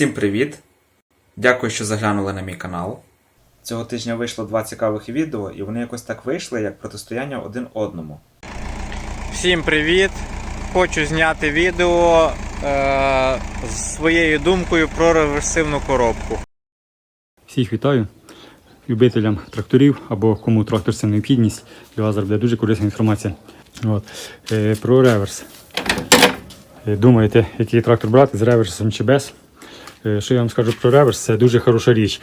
Всім привіт! Дякую, що заглянули на мій канал. Цього тижня вийшло два цікавих відео, і вони якось так вийшли, як протистояння один одному. Всім привіт! Хочу зняти відео е, з своєю думкою про реверсивну коробку. Всіх вітаю любителям тракторів або кому трактор це необхідність. Для вас буде дуже корисна інформація. От. Е, про реверс. Е, думаєте, який трактор брати з реверсом чи без? Е, що я вам скажу про реверс? Це дуже хороша річ.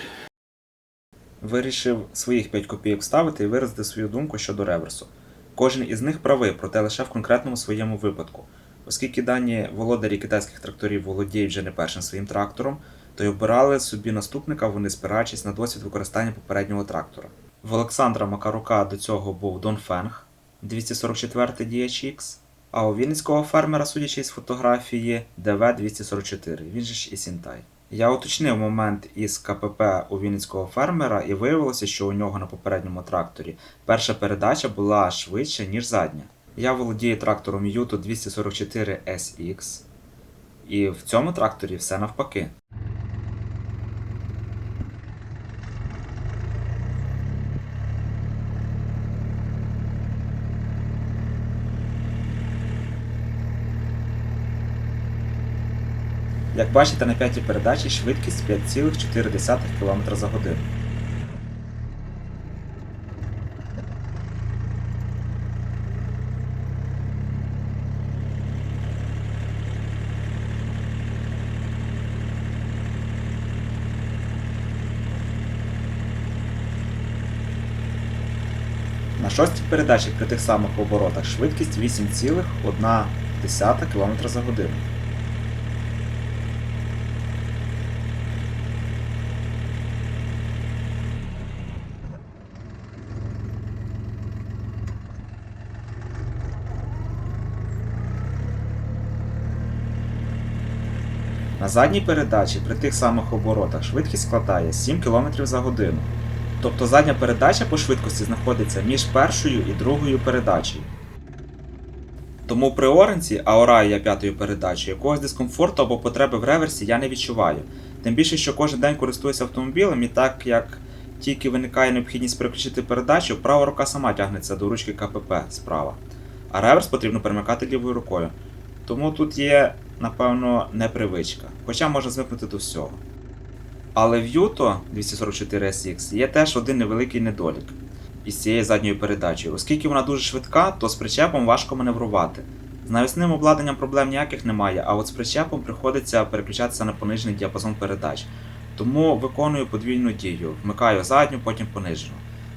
Вирішив своїх 5 копійок вставити і виразити свою думку щодо реверсу. Кожен із них правий, проте лише в конкретному своєму випадку. Оскільки дані володарі китайських тракторів володіють вже не першим своїм трактором, то й обирали собі наступника, вони спираючись на досвід використання попереднього трактора. В Олександра Макарука до цього був Донфенг 244 DHX, а у вінницького фермера, судячи з фотографії, ДВ-244, він же ж і Сінтай. Я уточнив момент із КПП у вінницького фермера і виявилося, що у нього на попередньому тракторі перша передача була швидше, ніж задня. Я володію трактором Юту 244 SX, і в цьому тракторі все навпаки. Як бачите, на п'ятій передачі швидкість 5,4 км за годину. На шостій передачі при тих самих оборотах швидкість 8,1 км за годину. Задній передачі при тих самих оборотах швидкість складає 7 км за годину. Тобто задня передача по швидкості знаходиться між першою і другою передачею. Тому при Оренці, а ораю я п'ятою передачею, якогось дискомфорту або потреби в реверсі я не відчуваю. Тим більше, що кожен день користуюся автомобілем, і так як тільки виникає необхідність переключити передачу, права рука сама тягнеться до ручки КПП справа. А реверс потрібно перемикати лівою рукою. Тому тут є, напевно, непривичка, хоча можна звикнути до всього. Але в Юто 244 SX є теж один невеликий недолік із цією задньою передачею. Оскільки вона дуже швидка, то з причепом важко маневрувати. З навісним обладнанням проблем ніяких немає, а от з причепом приходиться переключатися на понижений діапазон передач. Тому виконую подвійну дію, вмикаю задню, потім понижену.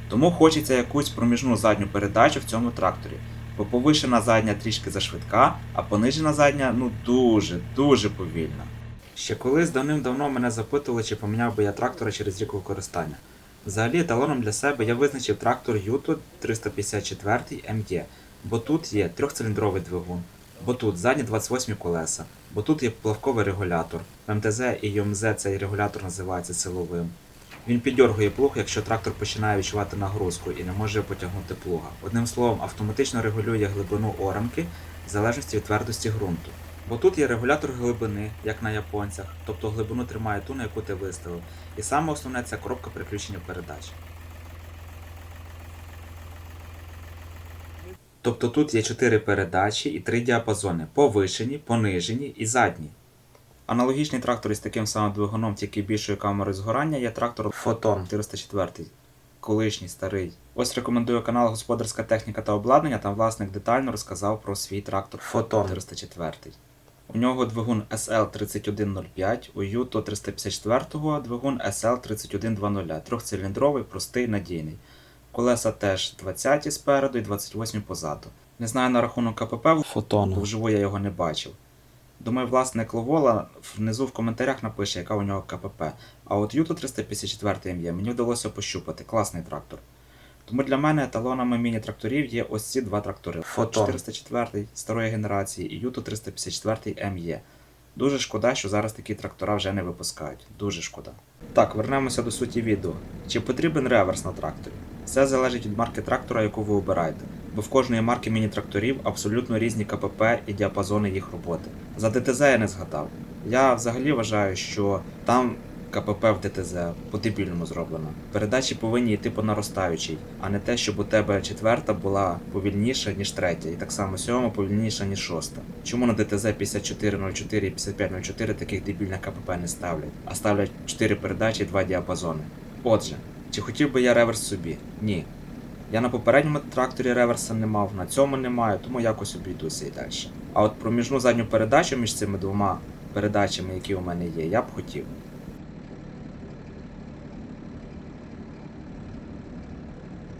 Тому хочеться якусь проміжну задню передачу в цьому тракторі. Бо повишена задня трішки зашвидка, а понижена задня ну дуже, дуже повільна. Ще колись давним-давно мене запитували, чи поміняв би я трактора через рік використання. Взагалі, еталоном для себе я визначив трактор Юто 354 ME, бо тут є трьохциліндровий двигун, бо тут задні 28 колеса, бо тут є плавковий регулятор. В МТЗ і ЮМЗ цей регулятор називається силовим. Він піддергує плуг, якщо трактор починає відчувати нагрузку і не може потягнути плуга. Одним словом, автоматично регулює глибину оранки в залежності від твердості ґрунту. Бо тут є регулятор глибини, як на японцях, тобто глибину тримає ту, на яку ти виставив. І саме основне це коробка переключення передач. Тобто тут є 4 передачі і 3 діапазони повишені, понижені і задні. Аналогічний трактор із таким самим двигуном, тільки більшою камерою згорання, є трактор Фотон 404, колишній старий. Ось рекомендую канал Господарська техніка та обладнання, там власник детально розказав про свій трактор Фотон 404. У нього двигун SL3105, у Юто 354 двигун SL3120, трьохциліндровий, простий, надійний. Колеса теж 20 спереду і 28 позаду. Не знаю на рахунок КПП, Фотон. бо вживу я його не бачив. Думаю, власник Ловола внизу в коментарях напише, яка у нього КПП. А от Юто 354 МЄ мені вдалося пощупати. Класний трактор. Тому для мене еталонами міні-тракторів є ось ці два трактори: Фотон. 404 старої генерації і Юто 354 МЄ. Дуже шкода, що зараз такі трактора вже не випускають. Дуже шкода. Так, вернемося до суті відео. Чи потрібен реверс на тракторі? Все залежить від марки трактора, яку ви обираєте, бо в кожної марки міні-тракторів абсолютно різні КПП і діапазони їх роботи. За ДТЗ я не згадав. Я взагалі вважаю, що там КПП в ДТЗ по-дебільному зроблено. Передачі повинні йти по наростаючій, а не те, щоб у тебе четверта була повільніша, ніж третя, і так само сьома повільніша, ніж шоста. Чому на ДТЗ 5404 і 5504 таких дебільних КПП не ставлять, а ставлять 4 передачі і 2 діапазони? Отже, чи хотів би я реверс собі? Ні. Я на попередньому тракторі реверса не мав, на цьому немає, тому якось обійдуся і далі. А от проміжну задню передачу між цими двома передачами, які у мене є, я б хотів.